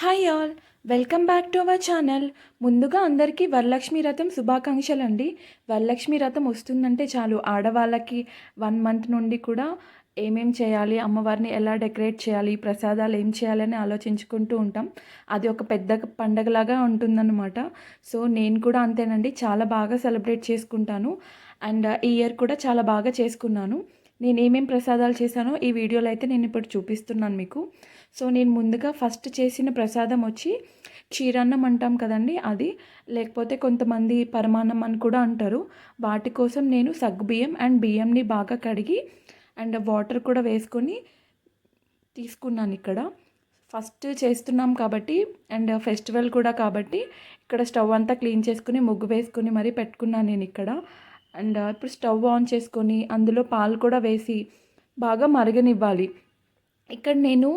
Hi all. Welcome back to our channel. ముందుగా అందరికీ వరలక్ష్మి రథం శుభాకాంక్షలు అండి వరలక్ష్మి రథం వస్తుందంటే చాలు. ఆడవాళ్ళకి వన్ మంత్ నుండి కూడా ఏమేం చేయాలి అమ్మవారిని ఎలా డెకరేట్ చేయాలి ప్రసాదాలు ఏం చేయాలని ఆలోచించుకుంటూ ఉంటాం. అది ఒక పెద్ద పండగలాగా ఉంటుందన్నమాట. సో నేను కూడా అంతేనండి. చాలా బాగా సెలబ్రేట్ చేసుకుంటాను. అండ్ ఈ ఇయర్ కూడా చాలా బాగా చేసుకున్నాను. నేను ఏమేం ప్రసాదాలు చేశానో ఈ వీడియోలో అయితే నేను ఇప్పుడు చూపిస్తున్నాను మీకు. సో నేను ముందుగా ఫస్ట్ చేసిన ప్రసాదం వచ్చి క్షీరాన్నం అంటాం కదండి అది. లేకపోతే కొంతమంది పరమాన్నం అని కూడా అంటారు. వాటి కోసం నేను సగ్గుబియ్యం అండ్ బియ్యంని బాగా కడిగి అండ్ వాటర్ కూడా వేసుకొని తీసుకున్నాను ఇక్కడ. ఫస్ట్ చేస్తున్నాం కాబట్టి అండ్ ఫెస్టివల్ కూడా కాబట్టి ఇక్కడ స్టవ్ అంతా క్లీన్ చేసుకుని ముగ్గు వేసుకుని మరీ పెట్టుకున్నాను నేను ఇక్కడ. అండ్ ఇప్పుడు స్టవ్ ఆన్ చేసుకొని అందులో పాలు కూడా వేసి బాగా మరగనివ్వాలి. ఇక్కడ నేను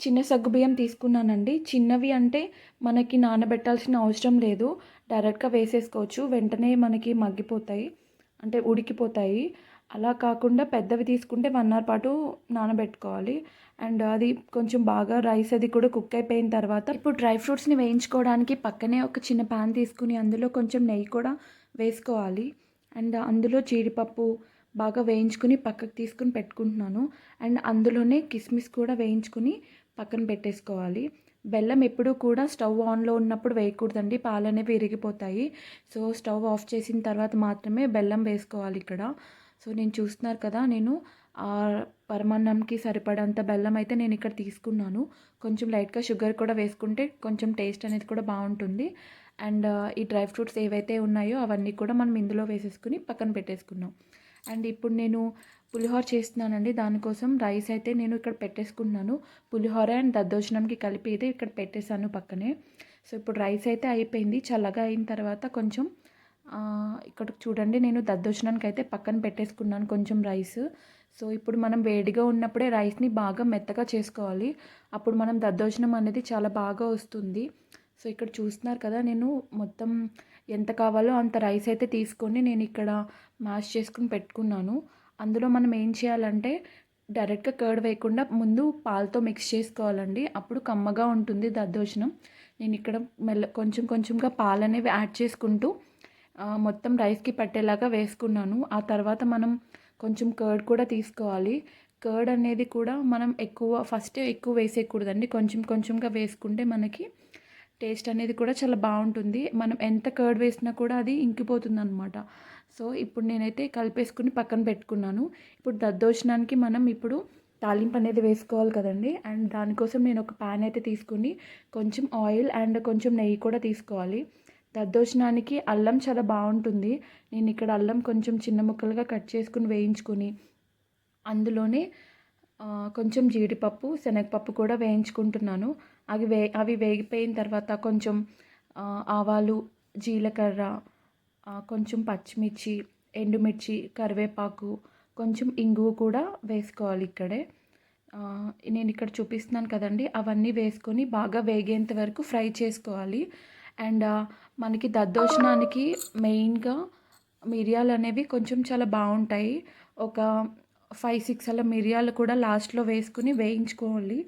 చిన్న సగ్గుబియ్యం తీసుకున్నానండి. చిన్నవి అంటే మనకి నానబెట్టాల్సిన అవసరం లేదు. డైరెక్ట్గా వేసేసుకోవచ్చు. వెంటనే మనకి మగ్గిపోతాయి. అంటే ఉడికిపోతాయి. అలా కాకుండా పెద్దవి తీసుకుంటే వన్ అవర్ పాటు నానబెట్టుకోవాలి. అండ్ అది కొంచెం బాగా రైస్ అది కూడా కుక్ అయిపోయిన తర్వాత ఇప్పుడు డ్రై ఫ్రూట్స్ని వేయించుకోవడానికి పక్కనే ఒక చిన్న ప్యాన్ తీసుకుని అందులో కొంచెం నెయ్యి కూడా వేసుకోవాలి. అండ్ అందులో జీడిపప్పు బాగా వేయించుకుని పక్కకు తీసుకుని పెట్టుకుంటున్నాను. అండ్ అందులోనే కిస్మిస్ కూడా వేయించుకుని పక్కన పెట్టేసుకోవాలి. బెల్లం ఎప్పుడూ కూడా స్టవ్ ఆన్లో ఉన్నప్పుడు వేయకూడదండి. పాలు అనేవి విరిగిపోతాయి. సో స్టవ్ ఆఫ్ చేసిన తర్వాత మాత్రమే బెల్లం వేసుకోవాలి ఇక్కడ. సో నేను చూస్తున్నారు కదా నేను పరమాన్నంకి సరిపడంత బెల్లం అయితే నేను ఇక్కడ తీసుకున్నాను. కొంచెం లైట్గా షుగర్ కూడా వేసుకుంటే కొంచెం టేస్ట్ అనేది కూడా బాగుంటుంది. అండ్ ఈ డ్రై ఫ్రూట్స్ ఏవైతే ఉన్నాయో అవన్నీ కూడా మనం ఇందులో వేసేసుకుని పక్కన పెట్టేసుకున్నాం. అండ్ ఇప్పుడు నేను పులిహోర చేస్తున్నానండి. దానికోసం రైస్ అయితే నేను ఇక్కడ పెట్టేసుకున్నాను. పులిహోర అండ్ దద్దోజనంకి కలిపి అయితే ఇక్కడ పెట్టేశాను పక్కనే. సో ఇప్పుడు రైస్ అయితే అయిపోయింది. చల్లగా అయిన తర్వాత కొంచెం ఇక్కడ చూడండి నేను దద్దోజనానికి అయితే పక్కన పెట్టేసుకున్నాను కొంచెం రైస్. సో ఇప్పుడు మనం వేడిగా ఉన్నప్పుడే రైస్ని బాగా మెత్తగా చేసుకోవాలి. అప్పుడు మనం దద్దోజనం అనేది చాలా బాగా వస్తుంది. సో ఇక్కడ చూస్తున్నారు కదా నేను మొత్తం ఎంత కావాలో అంత రైస్ అయితే తీసుకొని నేను ఇక్కడ మ్యాష్ చేసుకుని పెట్టుకున్నాను. అందులో మనం ఏం చేయాలంటే డైరెక్ట్గా కర్డ్ వేయకుండా ముందు పాలతో మిక్స్ చేసుకోవాలండి. అప్పుడు కమ్మగా ఉంటుంది దద్దోజనం. నేను ఇక్కడ మెల్ల కొంచెం కొంచెంగా పాలు అనేవి యాడ్ చేసుకుంటూ మొత్తం రైస్కి పట్టేలాగా వేసుకున్నాను. ఆ తర్వాత మనం కొంచెం కర్డ్ కూడా తీసుకోవాలి. కర్డ్ అనేది కూడా మనం ఎక్కువ ఫస్ట్ ఎక్కువ వేసేయకూడదండి. కొంచెం కొంచెంగా వేసుకుంటే మనకి టేస్ట్ అనేది కూడా చాలా బాగుంటుంది. మనం ఎంత కర్డ్ వేసినా కూడా అది ఇంకిపోతుంది అనమాట సో ఇప్పుడు నేనైతే కలిపేసుకుని పక్కన పెట్టుకున్నాను. ఇప్పుడు దద్దోజనానికి మనం ఇప్పుడు తాలింపు అనేది వేసుకోవాలి కదండి. అండ్ దానికోసం నేను ఒక ప్యాన్ అయితే తీసుకుని కొంచెం ఆయిల్ అండ్ కొంచెం నెయ్యి కూడా తీసుకోవాలి. దద్దోజనానికి అల్లం చాలా బాగుంటుంది. నేను ఇక్కడ అల్లం కొంచెం చిన్న ముక్కలుగా కట్ చేసుకుని వేయించుకొని అందులోనే కొంచెం జీడిపప్పు శనగపప్పు కూడా వేయించుకుంటున్నాను. అవి వే అవి వేగిపోయిన తర్వాత కొంచెం ఆవాలు జీలకర్ర కొంచెం పచ్చిమిర్చి ఎండుమిర్చి కరివేపాకు కొంచెం ఇంగువ కూడా వేసుకోవాలి ఇక్కడే. నేను ఇక్కడ చూపిస్తున్నాను కదండి అవన్నీ వేసుకొని బాగా వేగేంత వరకు ఫ్రై చేసుకోవాలి. అండ్ మనకి దద్దోజనానికి మెయిన్గా మిరియాలు అనేవి కొంచెం చాలా బాగుంటాయి. ఒక ఫైవ్ సిక్స్ అలా మిరియాలు కూడా లాస్ట్లో వేసుకుని వేయించుకోవాలి.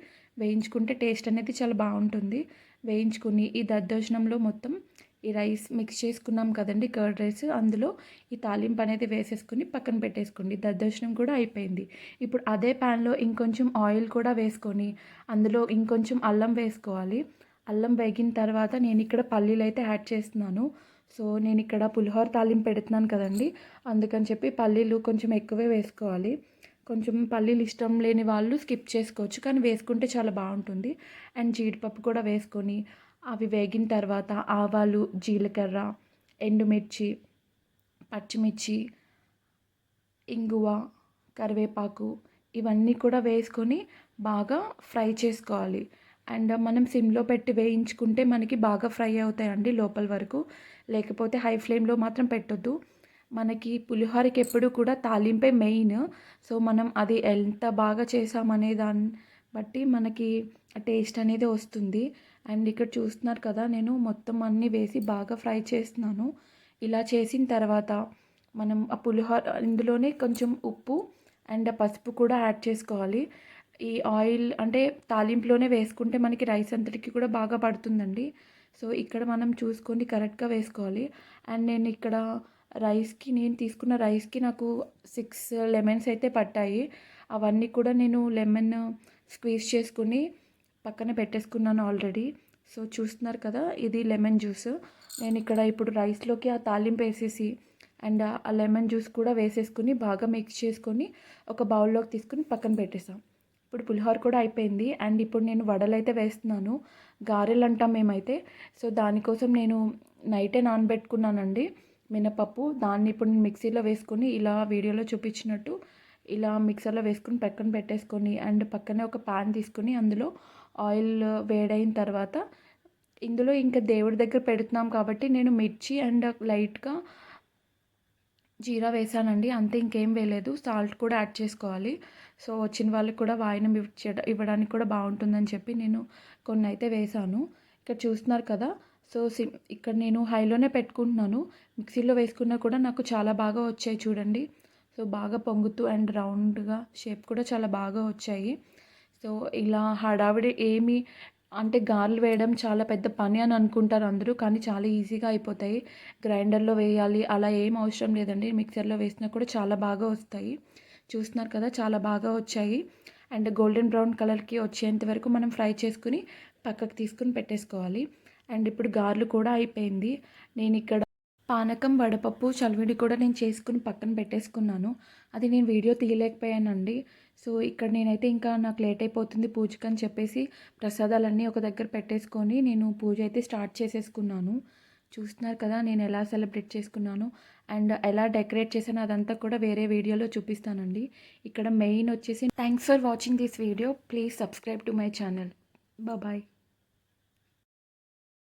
వేయించుకుంటే టేస్ట్ అనేది చాలా బాగుంటుంది. వేయించుకుని ఈ దద్దోజనంలో మొత్తం ఈ రైస్ మిక్స్ చేసుకున్నాం కదండి కర్డ్ రైస్. అందులో ఈ తాలింపు అనేది వేసేసుకుని పక్కన పెట్టేసుకోండి. దద్దోజనం కూడా అయిపోయింది. ఇప్పుడు అదే ప్యాన్లో ఇంకొంచెం ఆయిల్ కూడా వేసుకొని అందులో ఇంకొంచెం అల్లం వేసుకోవాలి. అల్లం వేగిన తర్వాత నేను ఇక్కడ పల్లీలు అయితే యాడ్ చేస్తున్నాను. సో నేను ఇక్కడ పులిహోర తాలింపు పెడుతున్నాను కదండి. అందుకని చెప్పి పల్లీలు కొంచెం ఎక్కువే వేసుకోవాలి. కొంచెం పల్లీలు ఇష్టం లేని వాళ్ళు స్కిప్ చేసుకోవచ్చు. కానీ వేసుకుంటే చాలా బాగుంటుంది. అండ్ జీడిపప్పు కూడా వేసుకొని అవి వేగిన తర్వాత ఆవాలు జీలకర్ర ఎండుమిర్చి పచ్చిమిర్చి ఇంగువ కరివేపాకు ఇవన్నీ కూడా వేసుకొని బాగా ఫ్రై చేసుకోవాలి. అండ్ మనం సిమ్లో పెట్టి వేయించుకుంటే మనకి బాగా ఫ్రై అవుతాయండి లోపల వరకు. లేకపోతే హై ఫ్లేమ్లో మాత్రం పెట్టొద్దు. మనకి పులిహోరకి ఎప్పుడు కూడా తాలింపే మెయిన్. సో మనం అది ఎంత బాగా చేసామనే దాన్ని బట్టి మనకి టేస్ట్ అనేది వస్తుంది. అండ్ ఇక్కడ చూస్తున్నారు కదా నేను మొత్తం అన్నీ వేసి బాగా ఫ్రై చేస్తున్నాను. ఇలా చేసిన తర్వాత మనం ఆ పులిహోర ఇందులోనే కొంచెం ఉప్పు అండ్ పసుపు కూడా యాడ్ చేసుకోవాలి. ఈ ఆయిల్ అంటే తాలింపులోనే వేసుకుంటే మనకి రైస్ అంతటికి కూడా బాగా పడుతుందండి. సో ఇక్కడ మనం చూసుకొని కరెక్ట్గా వేసుకోవాలి. అండ్ నేను ఇక్కడ రైస్కి నేను తీసుకున్న రైస్కి నాకు సిక్స్ లెమన్స్ అయితే పట్టాయి. అవన్నీ కూడా నేను లెమన్ స్క్వీజ్ చేసుకుని పక్కన పెట్టేసుకున్నాను ఆల్రెడీ. సో చూస్తున్నారు కదా ఇది లెమన్ జ్యూస్. నేను ఇక్కడ ఇప్పుడు రైస్లోకి ఆ తాలింపు వేసేసి అండ్ ఆ లెమన్ జ్యూస్ కూడా వేసేసుకుని బాగా మిక్స్ చేసుకొని ఒక బౌల్లోకి తీసుకుని పక్కన పెట్టేసాం ఇప్పుడు పులిహోర కూడా అయిపోయింది. అండ్ ఇప్పుడు నేను వడలు అయితే వేస్తున్నాను. గారెలు అంటాం మేమైతే. సో దానికోసం నేను నైటే నానబెట్టుకున్నానండి. మినపప్పు దాన్ని ఇప్పుడు నేను మిక్సీలో వేసుకొని ఇలా వీడియోలో చూపించినట్టు ఇలా మిక్సర్లో వేసుకుని పక్కన పెట్టేసుకొని అండ్ పక్కనే ఒక పాన్ తీసుకొని అందులో ఆయిల్ వేడైన తర్వాత ఇందులో ఇంకా దేవుడి దగ్గర పెడుతున్నాం కాబట్టి నేను మిర్చి అండ్ లైట్గా జీరా వేసానండి. అంతే ఇంకేం వేయలేదు. సాల్ట్ కూడా యాడ్ చేసుకోవాలి. సో వచ్చిన వాళ్ళకి కూడా వాయినం ఇవ్వడానికి కూడా బాగుంటుందని చెప్పి నేను కొన్ని అయితే వేసాను. ఇక్కడ చూస్తున్నారు కదా సో సిమ్ ఇక్కడ నేను హైలోనే పెట్టుకుంటున్నాను. మిక్సీలో వేసుకున్నా కూడా నాకు చాలా బాగా వచ్చాయి చూడండి. సో బాగా పొంగుతూ అండ్ రౌండ్గా షేప్ కూడా చాలా బాగా వచ్చాయి. సో ఇలా హడావిడి ఏమి అంటే గారెలు వేయడం చాలా పెద్ద పని అని అనుకుంటారు అందరూ కానీ చాలా ఈజీగా అయిపోతాయి. గ్రైండర్లో వేయాలి అలా ఏం అవసరం లేదండి. మిక్సర్లో వేసినా కూడా చాలా బాగా వస్తాయి. చూస్తున్నారు కదా చాలా బాగా వచ్చాయి. అండ్ గోల్డెన్ బ్రౌన్ కలర్కి వచ్చేంత వరకు మనం ఫ్రై చేసుకుని పక్కకు తీసుకుని పెట్టేసుకోవాలి. అండ్ ఇప్పుడు గార్లు కూడా అయిపోయింది. నేను ఇక్కడ పానకం వడపప్పు చలివిడి కూడా నేను చేసుకుని పక్కన పెట్టేసుకున్నాను. అది నేను వీడియో తీయలేకపోయానండి. సో ఇక్కడ నేనైతే ఇంకా నాకు లేట్ అయిపోతుంది పూజకి అని చెప్పేసి ప్రసాదాలన్నీ ఒక దగ్గర పెట్టేసుకొని నేను పూజ అయితే స్టార్ట్ చేసేసుకున్నాను. చూస్తున్నారు కదా నేను ఎలా సెలబ్రేట్ చేసుకున్నాను. అండ్ ఎలా డెకరేట్ చేశాను అదంతా కూడా వేరే వీడియోలో చూపిస్తానండి. ఇక్కడ మెయిన్ వచ్చేసి thanks for watching this video please subscribe to my channel bye